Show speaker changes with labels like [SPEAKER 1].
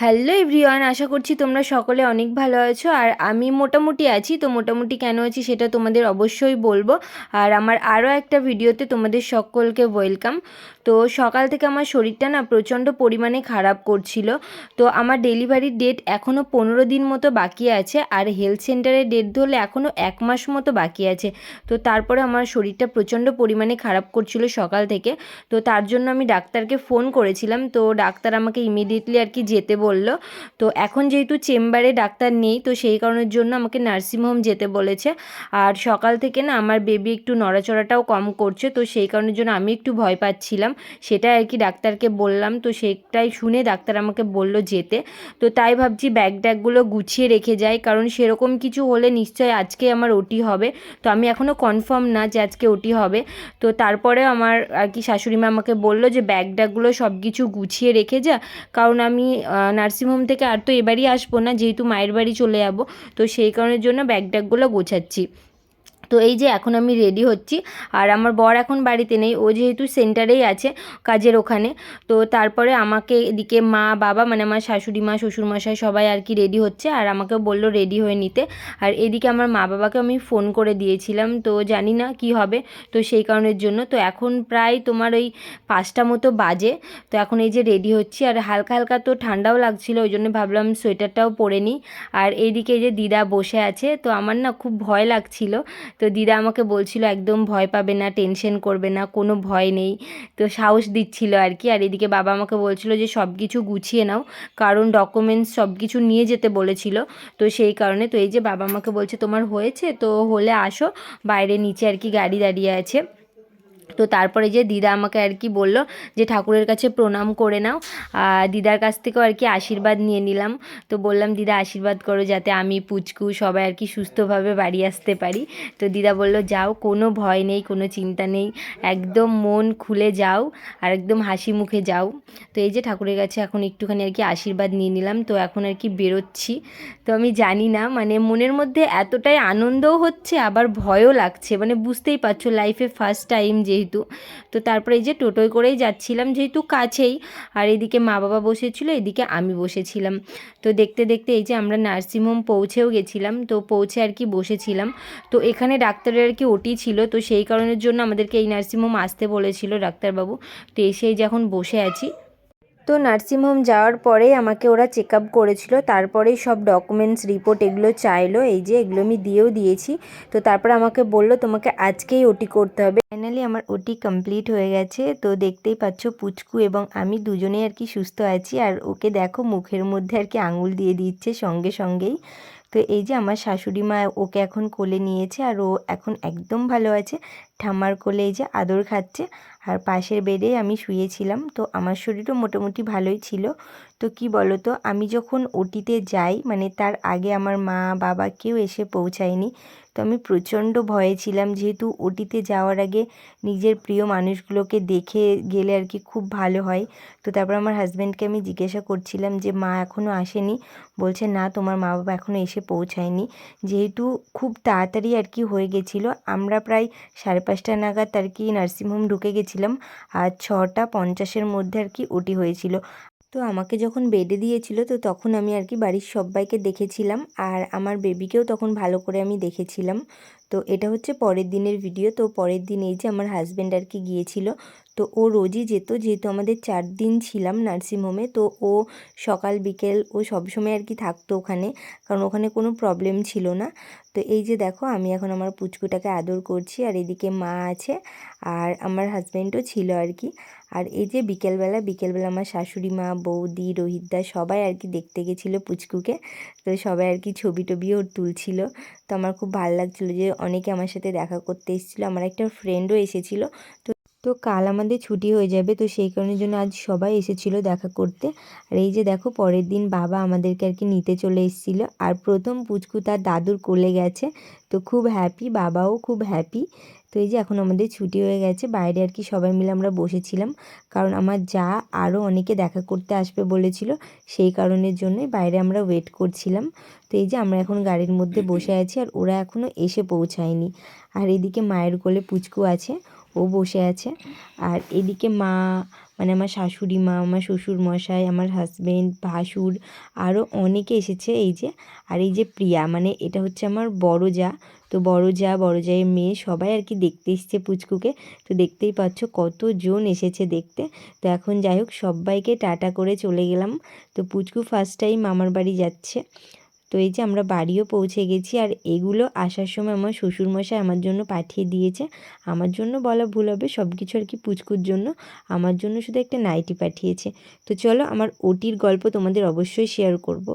[SPEAKER 1] Hello everyone আশা করছি তোমরা সকলে অনেক ভালো আছো। আর আমি মোটামুটি আছি, তো মোটামুটি কেন আছি সেটা তোমাদের অবশ্যই বলব। আর আমার আরও একটা ভিডিওতে তোমাদের সকলকে ওয়েলকাম তো সকাল থেকে আমার শরীরটা না প্রচণ্ড পরিমাণে খারাপ করছিল। তো আমার ডেলিভারির ডেট এখনও পনেরো দিন মতো বাকি আছে, আর হেলথ সেন্টারের ডেট ধরলে এখনও এক মাস মতো বাকি আছে। তো তারপরে আমার শরীরটা প্রচণ্ড পরিমাণে খারাপ করছিল সকাল থেকে। তো তার জন্য আমি ডাক্তারকে ফোন করেছিলাম, তো ডাক্তার আমাকে ইমিডিয়েটলি আর কি যেতে বলল। তো এখন যেহেতু চেম্বারে ডাক্তার নেই, তো সেই কারণের জন্য আমাকে নার্সিংহোম যেতে বলেছে। আর সকাল থেকে না আমার বেবি একটু নড়াচড়াটাও কম করছে, তো সেই কারণের জন্য আমি একটু ভয় পাচ্ছিলাম। সেটাই আর কি ডাক্তারকে বললাম, তো সেটাই শুনে ডাক্তার আমাকে বলল যেতে। তো তাই ভাবছি ব্যাগ ট্যাগগুলো গুছিয়ে রেখে যাই, কারণ সেরকম কিছু হলে নিশ্চয়ই আজকে আমার ওটি হবে। তো আমি এখনও কনফার্ম না যে আজকে ওটি হবে। তো তারপরে আমার আর কি শাশুড়ি মা আমাকে বলল যে ব্যাগ ট্যাগগুলো সব কিছু গুছিয়ে রেখে যা। কারণ আমি নার্সিংহোম থেকে আর তো এবারই আসব না, যেহেতু মায়ের বাড়ি চলে যাব, তো সেই কারণের জন্য ব্যাগ ট্যাগগুলো গোছাচ্ছি। তো এই যে এখন আমি রেডি হচ্ছি। আর আমার বর এখন বাড়িতে নেই, ও যেহেতু সেন্টারেই আছে কাজের ওখানে, তো তারপরে আমাকে এদিকে মা, বাবা মানে আমার শাশুড়ি মা, শ্বশুরমশাই সবাই আর কি রেডি হচ্ছে। আর আমাকে বলল রেডি হয়ে নিতে। আর এদিকে আমার মা বাবাকে আমি ফোন করে দিয়েছিলাম, তো জানি না কি হবে, তো সেই কারণের জন্য। তো এখন প্রায় তোমার ওই পাঁচটা মতো বাজে, তো এখন এই যে রেডি হচ্ছি। আর হালকা হালকা তো ঠান্ডাও লাগছিল, ওই জন্য ভাবলাম সোয়েটারটাও পরে নিই। আর এইদিকে যে দিদা বসে আছে, তো আমার না খুব ভয় লাগছিল তো দিদা আমাকে বলছিল, একদম ভয় পাবে না টেনশন করবে না, কোনো ভয় নেই। তো সাহস দিচ্ছিল আর কি। আর এদিকে বাবা আমাকে বলছিল যে, সব কিছু গুছিয়ে নাও, কারণ ডকুমেন্টস সব কিছু নিয়ে যেতে বলেছিল। তো সেই কারণে, তো এই যে বাবা আমাকে বলছে, তোমার হয়েছে, তো হলে আসো, বাইরে নিচে আর কি গাড়ি দাঁড়িয়ে আছে। তো তারপরে যে দিদা আমাকে আর কি বলল যে ঠাকুরের কাছে প্রণাম করে নাও। দিদার কাছ থেকেও আর কি আশীর্বাদ নিয়ে নিলাম। তো বললাম, দিদা, আশীর্বাদ করো যাতে আমি, পুচকু, সবাই আর কি সুস্থভাবে বাড়ি আসতে পারি। তো দিদা বলল, যাও, কোনো ভয় নেই, কোনো চিন্তা নেই। একদম মন খুলে যাও আর একদম হাসি মুখে যাও। তো এই যে ঠাকুরের কাছে এখন একটুখানি আর কি আশীর্বাদ নিয়ে নিলাম। তো এখন আর কি বেরোচ্ছি। তো আমি জানি না মানে মনের মধ্যে এতটাই আনন্দও হচ্ছে, আবার ভয়ও লাগছে। মানে বুঝতেই পারছ লাইফে ফার্স্ট টাইম যেহেতু তো তারপরে এই যে টোটোয় করেই যাচ্ছিলাম যেহেতু কাছেই, আর এদিকে মা বাবা বসেছিল, এদিকে আমি বসেছিলাম। তো দেখতে দেখতে এই যে আমরা নার্সিংহোম পৌঁছেও গেছিলাম, তো পৌঁছে আর কি বসেছিলাম। তো এখানে ডাক্তারের আর কি ওটি ছিল, তো সেই কারণের জন্য আমাদেরকে এই নার্সিংহোম আসতে বলেছিল ডাক্তারবাবু। তো এসেই যখন বসে আছি। তো নার্সিংহোম যাওয়ার পরে আমাকে ওরা চেক আপ করেছিল, তারপরেই সব ডকুমেন্টস রিপোর্ট এগুলো চাইলো, এই যে এগুলো আমি দিয়েও দিয়েছি। তো তারপর আমাকে বলল, তোমাকে আজকেই ওটি করতে হবে। ফাইনালি আমার ওটি কমপ্লিট হয়ে গেছে। তো দেখতেই পাচ্ছ পুচকু এবং আমি দুজনেই আর কি সুস্থ আছি। আর ওকে দেখো মুখের মধ্যে আর কি আঙুল দিয়ে দিচ্ছে সঙ্গে সঙ্গেই। তো এই যে আমার শাশুড়ি মা ওকে এখন কোলে নিয়েছে আর ও এখন একদম ভালো আছে। ঠাম্মার কোলে এই যে আদর খাচ্ছে আর পাশের বেডে আমি শুয়েছিলাম তো আমার শরীরও মোটামুটি ভালোই ছিল। তো কি বলো তো আমি যখন ওটিতে যাই মানে তার আগে আমার মা, বাবা কেউ এসে পৌঁছায়নি। তো আমি প্রচণ্ড ভয়ে ছিলাম, যেহেতু ওটিতে যাওয়ার আগে নিজের প্রিয় মানুষগুলোকে দেখে গেলে আর কি খুব ভালো হয়। তো তারপর আমার হাজব্যান্ডকে আমি জিজ্ঞাসা করছিলাম যে, মা এখনও আসেনি? বলছে, না, তোমার মা বাবা এখনও এসে পৌঁছায়নি। যেহেতু খুব তাড়াতাড়ি আর কি হয়ে গেছিল, আমরা প্রায় সাড়ে পাঁচটা নাগাদ আর কি নার্সিংহোম ঢুকে গেছিলাম। আর ছটা পঞ্চাশের মধ্যে আর কি ওটি হয়েছিল। তো আমাকে যখন বেডে দিয়েছিল, তো তখন আমি আর কি বাড়ির সবাইকে দেখেছিলাম আর আমার বেবিকেও তখন ভালো করে আমি দেখেছিলাম। তো এটা হচ্ছে পরের দিনের ভিডিও, তো পরের দিন এই যে আমার হাজব্যান্ড আর কি গিয়েছিল তো ও রোজই যেত, যেহেতু আমাদের চার দিন ছিলাম নার্সিংহোমে তো ও সকাল, বিকেল ও সবসময় আর কি থাকতো ওখানে, কারণ ওখানে কোনো প্রবলেম ছিল না। তো এই যে দেখো, আমি এখন আমার পুচকুটাকে আদর করছি, আর এদিকে মা আছে, আর আমার হাজব্যান্ডও ছিল আর কি। আর এই যে বিকেলবেলা বিকেলবেলা আমার শাশুড়ি মা, বৌদি রোহিতদা সবাই আর কি দেখতে গেছিল পুচকুকে, তো সবাই আর কি ছবি টবিও তুলছিল। তো আমার খুব ভালো লাগছিল যে অনেকে আমার সাথে দেখা করতে এসেছিল, আমার একটা ফ্রেন্ডও এসেছিল, তো তো কাল আমাদের ছুটি হয়ে যাবে, তো সেই কারণের জন্য আজ সবাই এসেছিল দেখা করতে। আর এই যে দেখো, পরের দিন বাবা আমাদেরকে আর কি নিতে চলে এসেছিল। আর প্রথম পুচকু তার দাদুর কোলে গেছে, তো খুব হ্যাপি বাবাও খুব হ্যাপি তো এই যে এখন আমাদের ছুটি হয়ে গেছে, বাইরে আর কি সবাই মিলে আমরা বসেছিলাম। কারণ আমার যা আরও অনেকে দেখা করতে আসবে বলেছিল, সেই কারণের জন্যই বাইরে আমরা ওয়েট করছিলাম। তো এই যে আমরা এখন গাড়ির মধ্যে বসে আছি, আর ওরা এখনও এসে পৌঁছায়নি। আর এদিকে মায়ের কোলে পুচকু আছে ও বসে আছে। আর এদিকে মা মানে আমার শাশুড়ি মা, আমার শ্বশুর মশাই আমার হাজব্যান্ড ভাসুর আরও অনেকে এসেছে এই যে। আর এই যে প্রিয়া মানে এটা হচ্ছে আমার বড় যা। তো বড় যা, বড় জায়ের মেয়ে, সবাই আর কি দেখতে এসছে পুচকুকে। তো দেখতেই পাচ্ছ কতজন এসেছে দেখতে। তো এখন যাই হোক, সবাইকে টাটা করে চলে গেলাম। তো পুচকু ফার্স্ট টাইম মামার বাড়ি যাচ্ছে। তো এই যে আমরা বাড়িও পৌঁছে গেছি আর এগুলো আসার সময় আমার শ্বশুরমশাই আমার জন্য পাঠিয়ে দিয়েছে। আমার জন্য বলা ভুল হবে সব কিছু আর কি পুচকুর জন্য। আমার জন্য শুধু একটা নাইটি পাঠিয়েছে। তো চলো আমার ওটির গল্প তোমাদের অবশ্যই শেয়ার করব।